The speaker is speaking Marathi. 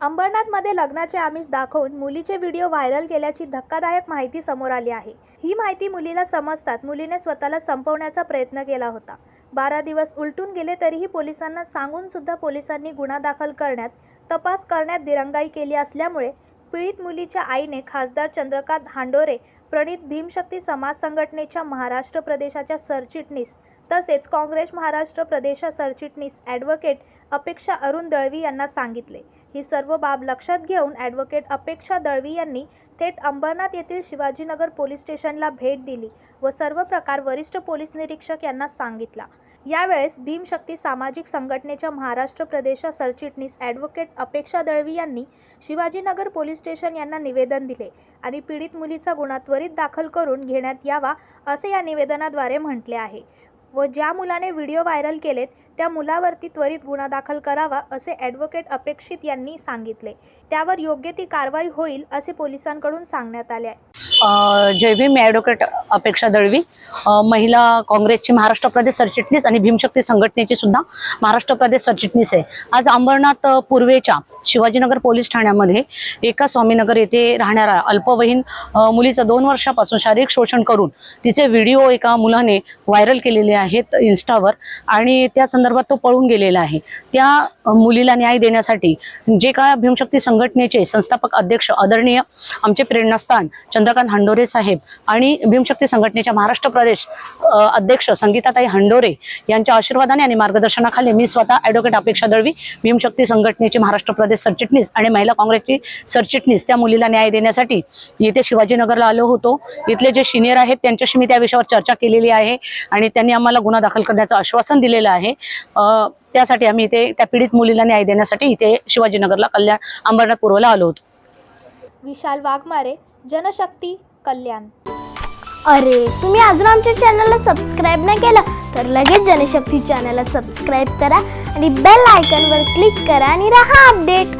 अंबरनाथमध्ये लग्नाचे आमिष दाखवून मुलीचे व्हिडिओ व्हायरल केल्याची धक्कादायक माहिती समोर आली आहे. ही माहिती मुलीला समजतात मुलीने स्वतःला संपवण्याचा प्रयत्न केला होता. बारा दिवस उलटून गेले तरीही पोलिसांना सांगून सुद्धा पोलिसांनी गुन्हा दाखल करण्यात तपास करण्यात दिरंगाई केली असल्यामुळे पीडित मुलीच्या आईने खासदार चंद्रकांत हांडोरे प्रणित भीमशक्ती समाज संघटनेच्या महाराष्ट्र प्रदेशाच्या सरचिटणीस तसेच काँग्रेस महाराष्ट्र प्रदेश सरचिटणीस ॲडव्होकेट अपेक्षा अरुण दळवी यांना सांगितले. ही सर्व बाब लक्षात घेऊन ॲडव्होकेट अपेक्षा दळवी यांनी थेट अंबरनाथ येथील शिवाजीनगर पोलीस स्टेशनला भेट दिली व सर्व प्रकार वरिष्ठ पोलीस निरीक्षक यांना सांगितला. यावेळेस भीमशक्ती सामाजिक संघटनेच्या महाराष्ट्र प्रदेश सरचिटणीस ॲडव्होकेट अपेक्षा दळवी यांनी शिवाजीनगर पोलीस स्टेशन यांना निवेदन दिले आणि पीडित मुलीचा गुन्हा त्वरित दाखल करून घेण्यात यावा असे या निवेदनाद्वारे म्हटले आहे. व ज्या मुलाने व्हिडिओ व्हायरल केलेत त्या मुलावरती त्वरित गुन्हा दाखल करावा असे ॲडव्होकेट अपेक्षित यांनी सांगितले. त्यावर योग्य ती कारवाई होईल असे पोलिसांकडून सांगण्यात आले आहे. अ, जय भीम मी ॲडव्होकेट अपेक्षा दळवी. महिला काँग्रेसची महाराष्ट्र प्रदेश सरचिटणीस आणि भीमशक्ती संघटनेची सुद्धा महाराष्ट्र प्रदेश सरचिटणीस आहे. आज अंबरनाथ पूर्वेच्या शिवाजीनगर पोलीस ठाण्यामध्ये एका स्वामीनगर येथे राहणाऱ्या अल्पवयीन मुलीचं दोन वर्षापासून शारीरिक शोषण करून तिचे व्हिडिओ एका मुलाने व्हायरल केलेले आहेत इन्स्टावर आणि त्या संदर्भात तो पळून गेलेला आहे. त्या मुलीला न्याय देण्यासाठी जे काय भीमशक्ती संघटनेचे संस्थापक अध्यक्ष आदरणीय आमचे प्रेरणास्थान चंद्रकांत हंडोरे साहेब आणि भीमशक्ती संघटनेच्या महाराष्ट्र प्रदेश अध्यक्ष संगीताताई हंडोरे यांच्या आशीर्वादाने आणि मार्गदर्शनाखाली मी स्वतः ॲडव्होकेट अपेक्षा दळवी भीमशक्ती संघटनेचे महाराष्ट्र प्रदेश सरचिटणीस आणि महिला काँग्रेसची सरचिटणीस. त्या मुलीला न्याय देण्यासाठी येथे शिवाजीनगरला आलो होतो. इथले जे सिनियर आहेत त्यांच्याशी मी त्या विषयावर चर्चा केलेली आहे आणि त्यांनी आम्हाला गुन्हा दाखल करण्याचं आश्वासन दिलेलं आहे. त्यासाठी आम्ही इथे त्या पीडित मुलीला न्याय देण्यासाठी इथे शिवाजीनगरला कल्याण अंबरनाथ पूर्वला आलो होतो. विशाल वाघमारे जनशक्ती कल्याण. अरे तुम्ही अजून आमच्या चॅनलला सबस्क्राईब नाही केलं तर लगेच जनशक्ती चॅनलला सबस्क्राईब करा आणि बेल आयकॉनवर क्लिक करा आणि राहा अपडेट